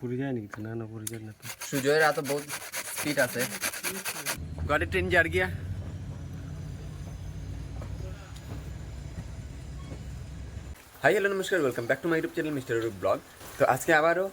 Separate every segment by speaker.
Speaker 1: পুরি যায় নাকি? না না, পুরি যায় না তো।
Speaker 2: সুজয়ের এত বহুত স্পিড আছে। গাড়ি ট্রেন যার গিয়া। হাই হ্যালো নমস্কার welcome back to my YouTube channel mister Roop blog তো আজকে আবারও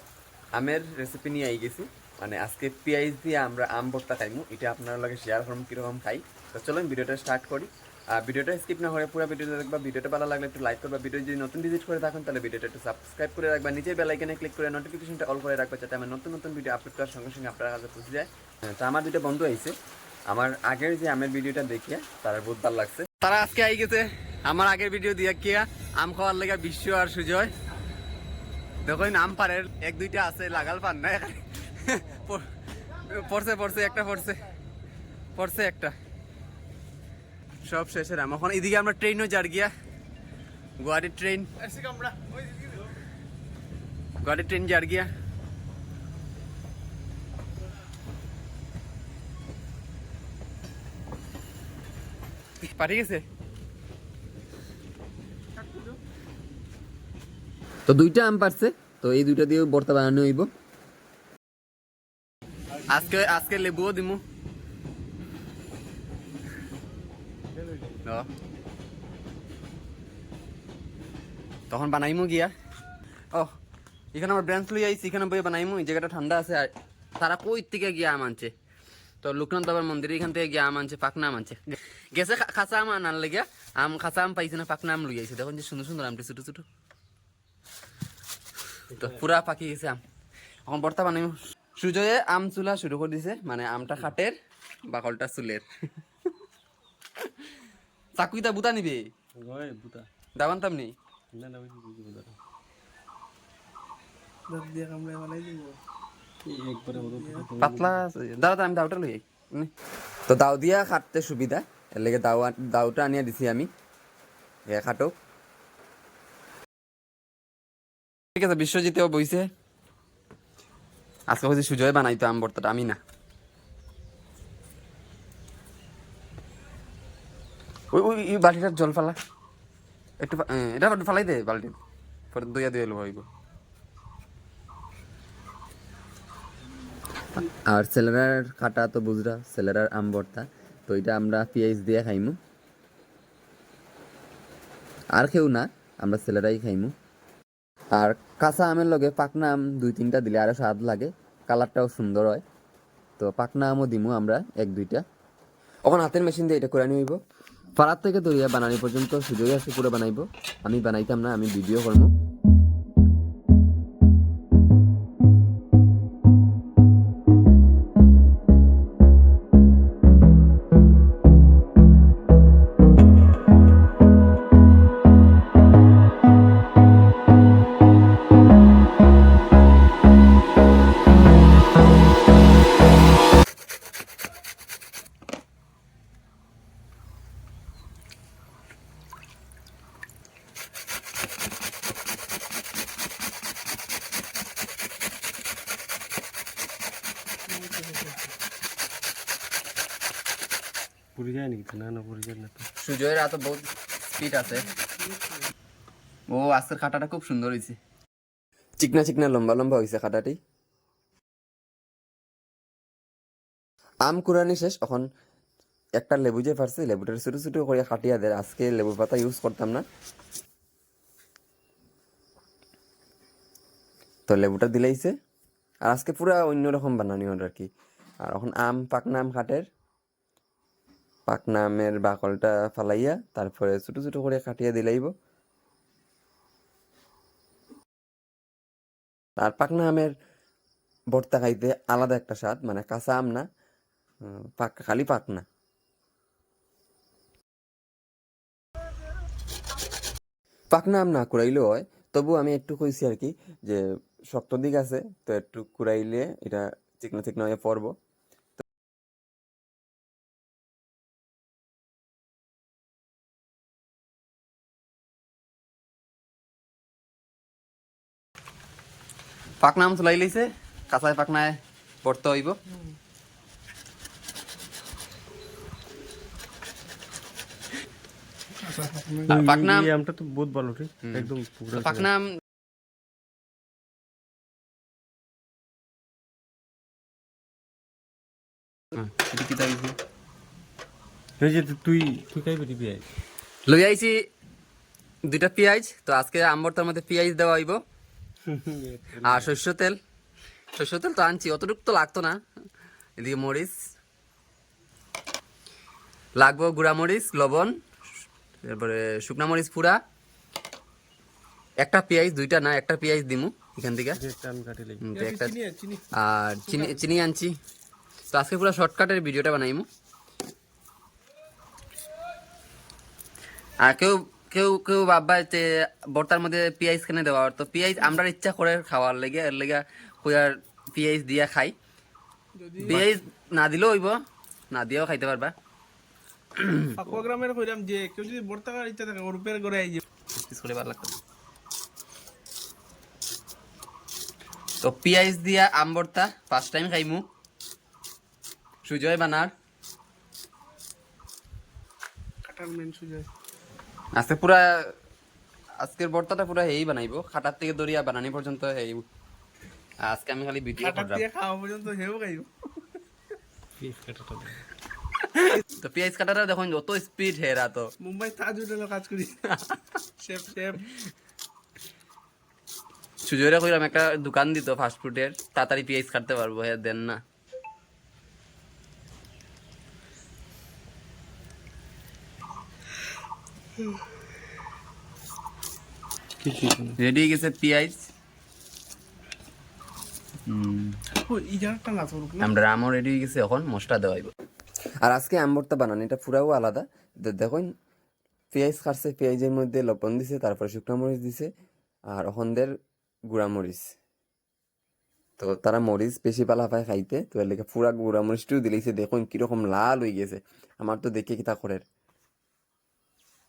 Speaker 2: আমের রেসিপি নিয়ে আই গেছি। মানে আজকে পেঁয়াজ দিয়ে আমরা আম ভর্তা খাইমু। এটা আপনার লগে শেয়ার করুন কীরকম খাই। তো চলুন ভিডিওটা স্টার্ট করি। ভিডিওটা স্কিপ না করে পুরো ভিডিওটা দেখবা ভিডিওটা ভালো লাগলে একটু লাইক করবা। ভিডিও যদি নতুন ভিজিট করে থাকুন তাহলে ভিডিওটা একটু সাবস্ক্রাইব করে রাখবা। নিচে বেল আইকনে ক্লিক করে নোটিফিকেশনটা অল করে রাখবা যাতে আমার নতুন নতুন ভিডিও আপলোড করার সঙ্গে সঙ্গে আপনার কাছে পৌঁছে যায়। হ্যাঁ, তো আমার দুটো বন্ধু আইছে। আমার আগের যে আমের ভিডিওটা দেখিয়া তারা বহুত ভালো লাগছে। তারা আজকে আই গেছে আমার আগের ভিডিও দিয়ে কিয়া আম খাওয়ার লেগে বিশ্ব আর সুজয়। দেখুন আম পারের এক দুইটা আছে লাগাল পান না। পড়ছে পড়ছে একটা পড়ছে। পড়ছে একটা। সব শেষের আম এখন এদিকে আমরা ট্রেনও যার গিয়া গুয়াহাটির ট্রেন গুয়াহাটির ট্রেন যার গিয়া। পাঠিয়ে গেছে? তো দুইটা আম পারছে তো এই দুইটা দিয়ে বর্তা বানানো হইব। আজকে আজকে লেবুও দিমু। তখন বানাইমু গিয়া। ও, এখানে আমার ব্রাঞ্চ লই আইছি, এখানে বই বানাইমু, এই জায়গাটা ঠান্ডা আছে, আর তারা কই থেকে গিয়া আম আনছে। তো লোকনাথ বাবার মন্দিরে এখান থেকে গিয়া আম আনছে পাকনা আম আনছে। গেছে খা- খাসা আম আনার লেগে আম, খাসা আম পাইছে না পাকনা আম লই আইছে। দেখুন যে সুন্দর সুন্দর আমটি, ছোট ছোট। তো পুরা পাকি গেছে আম। এখন বর্তা বানাইমু। সুজয়ে আম চুলা শুরু করে দিছে মানে আমটা খাটের, বাকলটা চুলের। চাকুইটা বুতা নিবে?
Speaker 1: ওই বুতা
Speaker 2: দাবানতাম নেই
Speaker 1: না না ওই
Speaker 2: দাঁড়া, আমি লই তো দাও দিয়া খাটতে সুবিধা। এর লেগে দাও আন- আনিয়া দিছি আমি। এ খাটো ঠিক আছে বিশ্বজিতেও বইছে। আজকে হচ্ছে সুজয় বানাইতো আম ভর্তাটা আমি না। ওই ওই বালতিটার জল ফালা। একটু এটা ফালাই দে বালতি পরে দইয়া দিয়ে এলো হইব আর সেলেরার কাটা তো বুঝরা সেলেরার আম ভর্তা তো এটা আমরা পেঁয়াজ দিয়ে খাইমু। আর কেউ না আমরা সেলেরাই খাইমু। আর কাঁচা আমের লগে পাকনা আম দুই তিনটা দিলে আরও স্বাদ লাগে কালারটাও সুন্দর হয়। তো পাকনা আমও দিমু আমরা এক দুইটা। ওখানে হাতের মেশিন দিয়ে এটা করে নিব পাড়ার থেকে দরিয়া বানানি পর্যন্ত সুযোগ আছে, পুরো বানাইব। আমি বানাইতাম না, আমি ভিডিও করব
Speaker 1: পুরি যায় নাকি? না না পুরি যায় না
Speaker 2: সুজয়ের এত বহুত স্পিড আছে। ও আজকের খাটাটা খুব সুন্দর হয়েছে চিকনা চিকনা লম্বা লম্বা হয়েছে খাটাটি। আম কুড়ানি শেষ এখন একটা লেবু যে পারছে লেবুটা ছোট ছোট করে কাটিয়া দেয় আজকে লেবু পাতা ইউজ করতাম না। তো লেবুটা দিলেইছে আর আজকে পুরা অন্যরকম বানানি ওর আর কি। আর এখন আম পাকনা আম খাটের। পাকনা আমের বাকলটা ফালাইয়া তারপরে ছোট ছোট করে কাটিয়া দিলাইব আর পাকনা আমের ভর্তা খাইতে আলাদা একটা স্বাদ মানে কাঁচা আম না পাক, খালি পাকনা। পাকনা আম না কুড়াইলেও হয়, তবু আমি একটু কইছি আর কি যে শক্ত দিক আছে, তো একটু কুড়াইলে এটা চিকনা চিকনা হয়ে পড়ব। ফাকনাম চলাই লৈছে। কাঁচাই
Speaker 1: ফাকনাই বৰ্ত আহিব। লৈ আহিছে দুটা পিঁয়াজ
Speaker 2: তো আজকে আম্বর্তার মধ্যে পিঁয়াজ দেওয়া হইব আর সর্ষের তেল। সর্ষের তেল তো আনছি অতটুকু তো লাগতো না। এদিকে মরিচ। লাগবো গুঁড়া মরিচ লবণ তারপরে শুকনা মরিচ পুরা। একটা পেঁয়াজ দুইটা না একটা পেঁয়াজ দিমু এখান থেকে।
Speaker 1: একটা
Speaker 2: আর চিনি চিনি আনছি। তো আজকে পুরো শর্টকাটের ভিডিওটা বানাইমু। আর কেউ কেউ কেউ ভাববা যে বর্তার মধ্যে পেঁয়াজ কেনে দেওয়া তো পেঁয়াজ আমরা ইচ্ছা করে খাওয়ার লেগে এর লেগে কইয়ার পেঁয়াজ দিয়া খাই। পেঁয়াজ না দিলেও হইব না দিয়েও খাইতে পারবা।
Speaker 3: প্রোগ্রামের কইরাম যে কেউ যদি ভর্তা করার ইচ্ছা থাকে ওর করে আই
Speaker 2: করে ভালো লাগতো তো পেঁয়াজ দিয়া আম ভর্তা ফার্স্ট টাইম খাইমু। সুজয় বানার।
Speaker 3: কাটার মেন সুজয়।
Speaker 2: আজকে পুরা আজকের ভর্তাটা পুরা এই বানাইবো। খাটার থেকে দরিয়া বানানি পর্যন্ত এই আজকে আমি খালি ভিডিও
Speaker 3: খাওয়া পর্যন্ত হেও খাইব।
Speaker 2: তো পেঁয়াজ কাটাটা দেখুন যত স্পিড হেরা তো।
Speaker 3: মুম্বাই তাজ হোটেলে কাজ করি। শেফ শেফ
Speaker 2: সুজয়রা কইলাম একটা দোকান দিত ফাস্ট ফুডের তাড়াতাড়ি পেঁয়াজ কাটতে পারব হ্যাঁ দেন না
Speaker 1: কি কি
Speaker 2: রেডি হয়ে গেছে পেঁয়াজ? আমরা আমও রেডি হয়ে গেছে এখন মশলা দেওয়া আর আজকে আম্বরটা বানানো এটা পুরাও আলাদা। দেখুন পেঁয়াজ কাটছে পেঁয়াজের মধ্যে লবণ দিছে তারপরে শুকনো মরিচ দিছে আর ওখানদের গুঁড়া মরিচ। তো তারা মরিচ বেশি পালা পায় খাইতে তো এর লেগে পুরা গুঁড়া মরিচটিও দিলেছে দেখুন কীরকম লাল হয়ে গেছে। আমার তো দেখে কিতা করে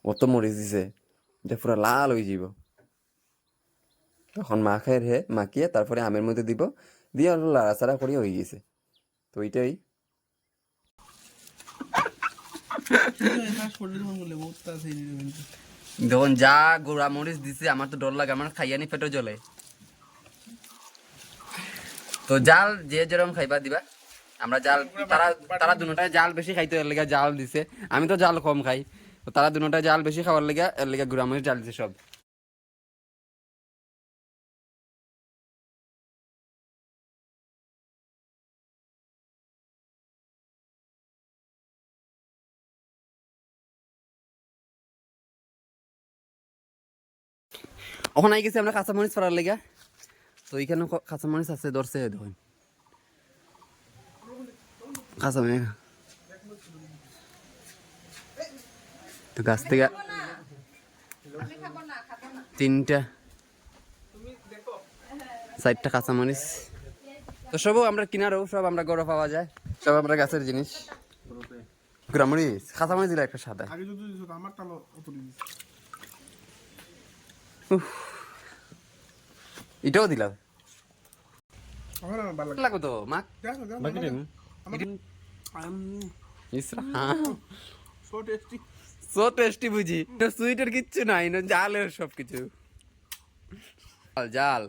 Speaker 2: অত মরিচ দিছে। এটা পুরা লাল হয়ে যাব। তখন মাখের হে, মাখিয়ে তারপরে আমের মধ্যে দিব। দিয়ে অল্প লাড়াচাড়া করে হয়ে গেছে। তো ওইটাই দেখুন যা গুঁড়া মরিচ দিছে আমার তো ডর লাগে আমার খাইয়ানি পেটে জ্বলে। তো জাল যে যেরকম খাইবা দিবা। আমরা জাল তারা তারা দুটায় জাল বেশি খাইতে লেগে জাল দিছে। আমি তো জাল কম খাই। তো তারা দুটায় জাল বেশি খাওয়ার লেগে, এর লেগে গুঁড়া মরিচ জাল দিছে সব। ওখানে আই গেছি আমরা কাঁচামরিচ ফেরার লেগে। তো এইখানে ক- কাঁচামরিচ আছে, ধরছে, দেখুন। কাঁচামরিচ তো গাছ থেকে তিনটা চারটা কাঁচামরিচ। তো সবও আমরা কিনারও সব আমরা গড়ে পাওয়া যায় সব আমরা গাছের জিনিস। গুড়ামরিচ কাঁচামরিচ দিলে একটা সাদা। এটাও দিলাম।
Speaker 3: লাগে।
Speaker 2: তো মা
Speaker 3: দেখো দেখো
Speaker 1: বাকি
Speaker 2: ইসরা হ্যাঁ।
Speaker 3: সো টেস্টি
Speaker 2: সো টেস্টি বুঝি। সুইটের কিচ্ছু নাই না জালের সব কিছু জাল।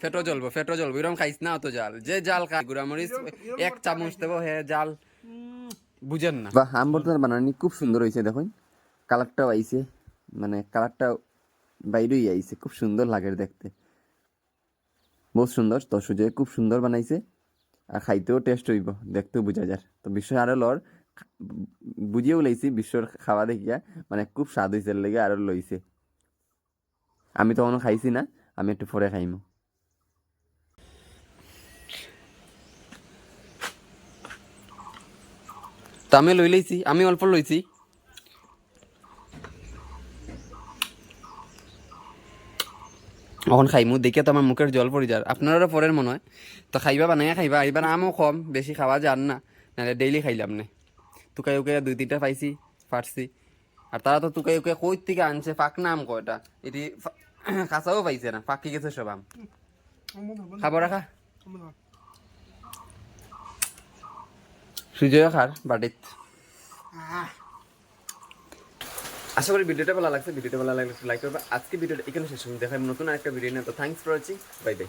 Speaker 2: ফেটো জ্বলবো ফেটো জ্বলবো। এরকম খাইস না অত জাল। যে জাল খা গুড়ামরিচ এক চামচ দেবো হে জাল। বুঝেন না। বাহ বানানি খুব সুন্দর হয়েছে দেখুন। কালারটাও আইছে মানে কালারটা বাইরেই আইছে খুব সুন্দর লাগে দেখতে। বহুত সুন্দর তো সুজয় খুব সুন্দর বানাইছে আর খাইতেও টেস্ট হইব দেখতেও বুঝা যায়। তো বিশ্ব আরও লর বুঝিয়েও লাইছি বিশ্বর খাওয়া দেখিয়া মানে খুব স্বাদ হয়েছে লেগে আরও লইছে আমি তখনও খাইছি না, আমি একটু পরে খাইমু। তো আমি লই লইছি আমি অল্প লইছি এখন খাইমু দেখে তো আমার মুখের জল পড়ি যার আপনারও পরের মনে হয়। তো খাইবা, বানাইয়া খাইবা এবার আমও কম বেশি খাওয়া যান না, নাহলে ডেইলি খাইলাম না তুকাই উকে দুই তিনটা পাইছি, পারছি। আর তারা তো তুকাই উকে কই থেকে আনছে, ফাঁক না আম কয়টা? এটি কাঁচাও পাইছে না, ফাঁকি গেছে সব আম। খাব রাখা? সুজয় খার বাটিত আশা করি ভিডিওটা ভালো লাগছে, ভিডিওটা ভালো লাগলে লাইক করবে। আজকে ভিডিওটা এখানে শেষ দেখাই নতুন একটা ভিডিও নিয়ে, তো thanks for watching bye bye